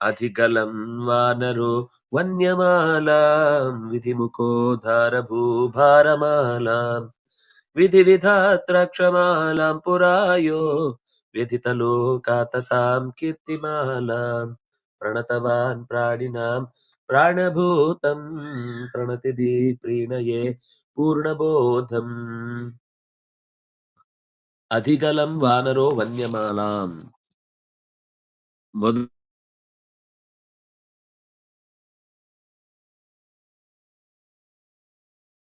అధికలం వానరో వన్యమాల విధిముఖోధారభూభారమాల విధి విధాత్రక్షమాలాం పురాయో వ్యధితలోకాతతాం కీర్తిమాలాం ప్రణతవాన్ ప్రాణినాం ప్రాణభూతం ప్రణతిది ప్రీణయే పూర్ణబోధం. అధిగలం వానరో వన్యమాలాం.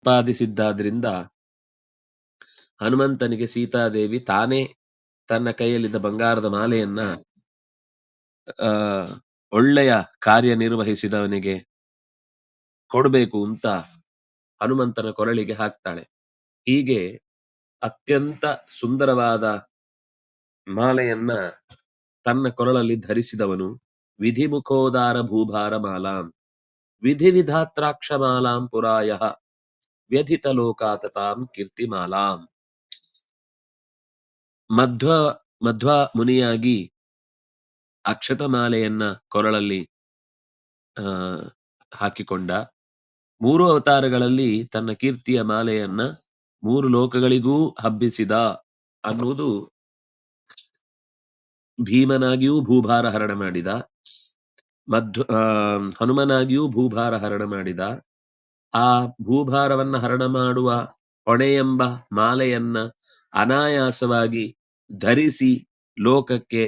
ಉತ್ಪಾದಿಸಿದ್ದಾದ್ರಿಂದ ಹನುಮಂತನಿಗೆ ಸೀತಾದೇವಿ ತಾನೇ ತನ್ನ ಕೈಯಲ್ಲಿದ್ದ ಬಂಗಾರದ ಮಾಲೆಯನ್ನ ಒಳ್ಳೆಯ ಕಾರ್ಯನಿರ್ವಹಿಸಿದವನಿಗೆ ಕೊಡಬೇಕು ಅಂತ ಹನುಮಂತನ ಕೊರಳಿಗೆ ಹಾಕ್ತಾಳೆ. ಹೀಗೆ ಅತ್ಯಂತ ಸುಂದರವಾದ ಮಾಲೆಯನ್ನ ತನ್ನ ಕೊರಳಲ್ಲಿ ಧರಿಸಿದವನು ವಿಧಿಮುಖೋದಾರ ಭೂಭಾರ ಮಾಲಾಂ ವಿಧಿ ವಿಧಾತ್ರಾಕ್ಷ ಮಾಲಾಂ ಪುರಾಯ ವ್ಯಧಿತ ಲೋಕಾತತಾಂ ಕೀರ್ತಿಮಾಲಾಂ ಮಧ್ವ ಮಧ್ವ ಮುನಿಯಾಗಿ ಅಕ್ಷತಮಾಲೆಯನ್ನ ಕೊರಳಲ್ಲಿ, ಆ, ಹಾಕಿಕೊಂಡ. ಮೂರು ಅವತಾರಗಳಲ್ಲಿ ತನ್ನ ಕೀರ್ತಿಯ ಮಾಲೆಯನ್ನ ಮೂರು ಲೋಕಗಳಿಗೂ ಹಬ್ಬಿಸಿದ ಅನ್ನುವುದು ಭೀಮನಾಗಿಯೂ ಭೂಭಾರ ಹರಣ ಮಾಡಿದ. ಮಧ್ವ ಹನುಮನಾಗಿಯೂ ಭೂಭಾರ ಹರಣ ಮಾಡಿದ. ಆ ಭೂಭಾರವನ್ನ ಹರಣ ಮಾಡುವ ಹೊಣೆ ಎಂಬ ಮಾಲೆಯನ್ನ ಅನಾಯಾಸವಾಗಿ ಧರಿಸಿ ಲೋಕಕ್ಕೆ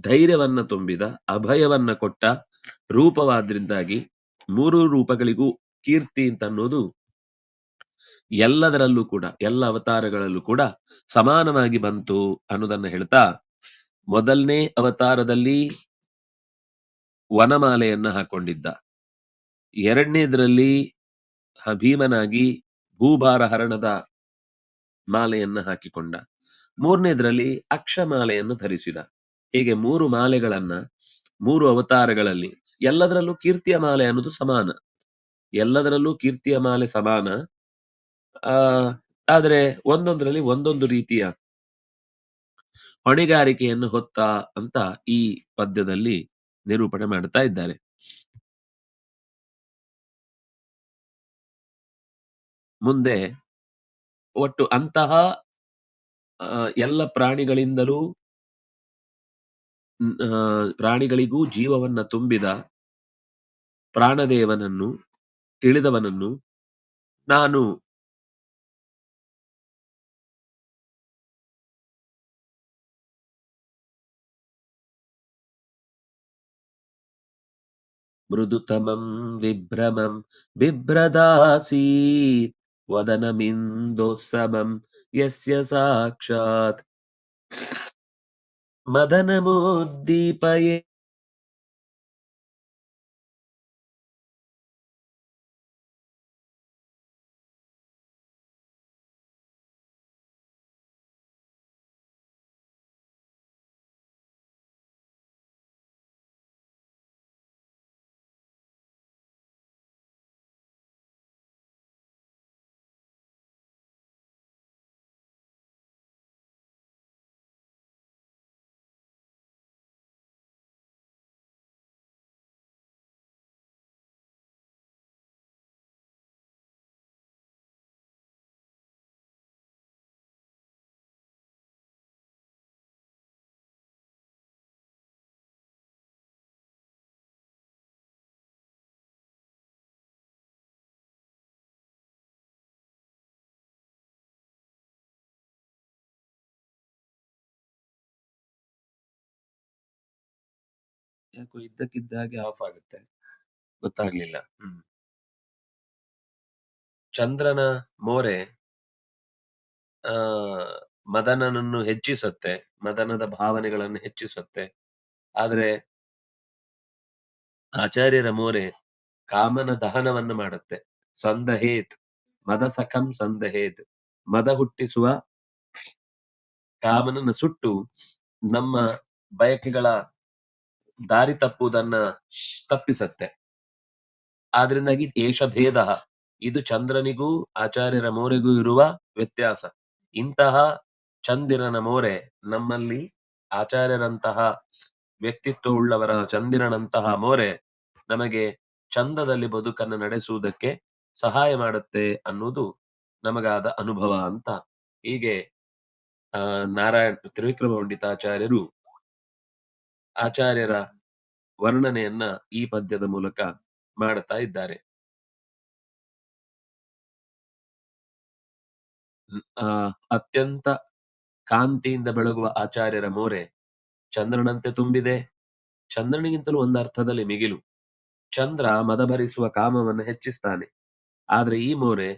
ಧೈರ್ಯವನ್ನ ತುಂಬಿದ, ಅಭಯವನ್ನ ಕೊಟ್ಟ ರೂಪವಾದ್ರಿಂದಾಗಿ ಮೂರು ರೂಪಗಳಿಗೂ ಕೀರ್ತಿ ಅಂತ ಅನ್ನೋದು ಎಲ್ಲದರಲ್ಲೂ ಕೂಡ, ಎಲ್ಲ ಅವತಾರಗಳಲ್ಲೂ ಕೂಡ ಸಮಾನವಾಗಿ ಬಂತು ಅನ್ನೋದನ್ನ ಹೇಳ್ತಾ, ಮೊದಲನೇ ಅವತಾರದಲ್ಲಿ ವನಮಾಲೆಯನ್ನ ಹಾಕೊಂಡಿದ್ದ. ಎರಡನೇದ್ರಲ್ಲಿ ಭೀಮನಾಗಿ ಭೂಭಾರ ಹರಣದ ಮಾಲೆಯನ್ನು ಹಾಕಿಕೊಂಡ. ಮೂರನೇದರಲ್ಲಿ ಅಕ್ಷಮಾಲೆಯನ್ನು ಧರಿಸಿದ. ಹೀಗೆ ಮೂರು ಮಾಲೆಗಳನ್ನ, ಮೂರು ಅವತಾರಗಳಲ್ಲಿ, ಎಲ್ಲದರಲ್ಲೂ ಕೀರ್ತಿಯ ಮಾಲೆ ಅನ್ನೋದು ಸಮಾನ. ಎಲ್ಲದರಲ್ಲೂ ಕೀರ್ತಿಯ ಮಾಲೆ ಸಮಾನ. ಆದ್ರೆ ಒಂದೊಂದರಲ್ಲಿ ಒಂದೊಂದು ರೀತಿಯ ಹೊಣೆಗಾರಿಕೆಯನ್ನು ಹೊತ್ತ ಅಂತ ಈ ಪದ್ಯದಲ್ಲಿ ನಿರೂಪಣೆ ಮಾಡ್ತಾ ಇದ್ದಾರೆ. ಮುಂದೆ ಒಟ್ಟು ಅಂತಹ ಎಲ್ಲ ಪ್ರಾಣಿಗಳಿಂದಲೂ ಆ, ಪ್ರಾಣಿಗಳಿಗೂ ಜೀವವನ್ನ ತುಂಬಿದ ಪ್ರಾಣದೇವನನ್ನು ತಿಳಿದವನನ್ನು ನಾನು ಮೃದುತಮಂ ವಿಭ್ರಮಂ ಬಿಭ್ರದಾಸೀತ್ वदनमिन्दुःसमं यस्य साक्षात् मदनमुद्दीपये ಯಾಕೋ ಇದ್ದಕ್ಕಿದ್ದಾಗೆ ಆಫ್ ಆಗುತ್ತೆ. ಗೊತ್ತಾಗ್ಲಿಲ್ಲ. ಹ್ಮ್. ಚಂದ್ರನ ಮೋರೆ, ಆ, ಮದನನನ್ನು ಹೆಚ್ಚಿಸುತ್ತೆ, ಮದನದ ಭಾವನೆಗಳನ್ನು ಹೆಚ್ಚಿಸುತ್ತೆ. ಆದ್ರೆ ಆಚಾರ್ಯರ ಮೋರೆ ಕಾಮನ ದಹನವನ್ನು ಮಾಡುತ್ತೆ. ಸಂದಹೇತ್, ಮದ ಸಖಂ ಸಂದಹೇತ್, ಮದ ಹುಟ್ಟಿಸುವ ಕಾಮನನ ಸುಟ್ಟು ನಮ್ಮ ಬಯಕೆಗಳ ದಾರಿ ತಪ್ಪುವುದನ್ನ ತಪ್ಪಿಸತ್ತೆ. ಆದ್ರಿಂದಾಗಿ ಏಷ ಭೇದ ಇದು ಚಂದ್ರನಿಗೂ ಆಚಾರ್ಯರ ಮೋರೆಗೂ ಇರುವ ವ್ಯತ್ಯಾಸ. ಇಂತಹ ಚಂದಿರನ ಮೋರೆ ನಮ್ಮಲ್ಲಿ ಆಚಾರ್ಯರಂತಹ ವ್ಯಕ್ತಿತ್ವ ಉಳ್ಳವರ ಚಂದಿರನಂತಹ ಮೋರೆ ನಮಗೆ ಚಂದದಲ್ಲಿ ಬದುಕನ್ನು ನಡೆಸುವುದಕ್ಕೆ ಸಹಾಯ ಮಾಡುತ್ತೆ ಅನ್ನುವುದು ನಮಗಾದ ಅನುಭವ ಅಂತ. ಹೀಗೆ, ಆ, ನಾರಾಯಣ, ತ್ರಿವಿಕ್ರಮ ಪಂಡಿತಾಚಾರ್ಯರು ಆಚಾರ್ಯರ ವರ್ಣನೆಯನ್ನ ಈ ಪದ್ಯದ ಮೂಲಕ ಮಾಡುತ್ತಾ ಇದ್ದಾರೆ. ಅತ್ಯಂತ ಕಾಂತಿಯಿಂದ ಬೆಳಗುವ ಆಚಾರ್ಯರ ಮೋರೆ ಚಂದ್ರನಂತೆ ತುಂಬಿದೆ. ಚಂದ್ರನಿಗಿಂತಲೂ ಒಂದು ಅರ್ಥದಲ್ಲಿ ಮಿಗಿಲು. ಚಂದ್ರ ಮದಭರಿಸುವ ಕಾಮವನ್ನು ಹೆಚ್ಚಿಸ್ತಾನೆ. ಆದ್ರೆ ಈ ಮೋರೆ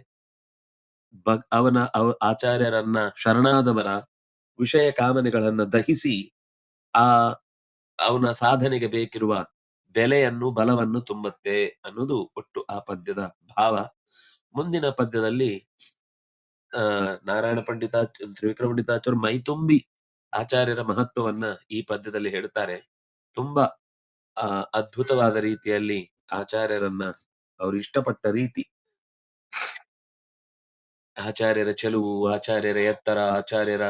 ಬಗ್, ಅವನ ಆಚಾರ್ಯರನ್ನ ಶರಣಾದವರ ವಿಷಯ ಕಾಮನೆಗಳನ್ನ ದಹಿಸಿ ಆ ಅವನ ಸಾಧನೆಗೆ ಬೇಕಿರುವ ಬೆಲೆಯನ್ನು ಬಲವನ್ನು ತುಂಬುತ್ತೆ ಅನ್ನೋದು ಒಟ್ಟು ಆ ಪದ್ಯದ ಭಾವ. ಮುಂದಿನ ಪದ್ಯದಲ್ಲಿ, ಆ, ನಾರಾಯಣ ಪಂಡಿತಾ, ತ್ರಿವಿಕ್ರಮ ಪಂಡಿತಾಚಾರ್ಯ ಮೈತುಂಬಿ ಆಚಾರ್ಯರ ಮಹತ್ವವನ್ನ ಈ ಪದ್ಯದಲ್ಲಿ ಹೇಳ್ತಾರೆ. ತುಂಬಾ, ಆ, ಅದ್ಭುತವಾದ ರೀತಿಯಲ್ಲಿ ಆಚಾರ್ಯರನ್ನ ಅವರು ಇಷ್ಟಪಟ್ಟ ರೀತಿ. ಆಚಾರ್ಯರ ಚೆಲುವು, ಆಚಾರ್ಯರ ಎತ್ತರ, ಆಚಾರ್ಯರ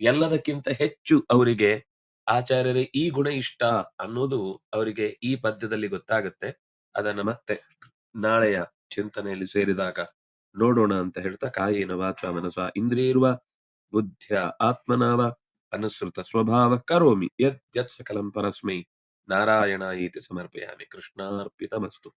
ಎಲ್ಲದಕ್ಕಿಂತ ಹೆಚ್ಚು ಅವರಿಗೆ ಆಚಾರ್ಯರ, ಈ ಗುಣ ಇಷ್ಟ ಅನ್ನೋದು ಅವರಿಗೆ ಈ ಪದ್ಯದಲ್ಲಿ ಗೊತ್ತಾಗುತ್ತೆ. ಅದನ್ನ ಮತ್ತೆ ನಾಳೆಯ ಚಿಂತನೆಯಲ್ಲಿ ಸೇರಿದಾಗ ನೋಡೋಣ ಅಂತ ಹೇಳ್ತಾ ಕಾಯೇನ ವಾಚ ಮನಸ ಇಂದ್ರಿಯರ್ವ ಬುದ್ಧಿಯ ಆತ್ಮನಾವ ಅನುಸೃತ ಸ್ವಭಾವ ಕರೋಮಿ ಯತ್ ಯತ್ ಸಕಲಂ ಪರಸ್ಮೈ ನಾರಾಯಣ ಇತಿ ಸಮರ್ಪಯಾಮಿ, ಕೃಷ್ಣಾರ್ಪಿತಮಸ್ತು.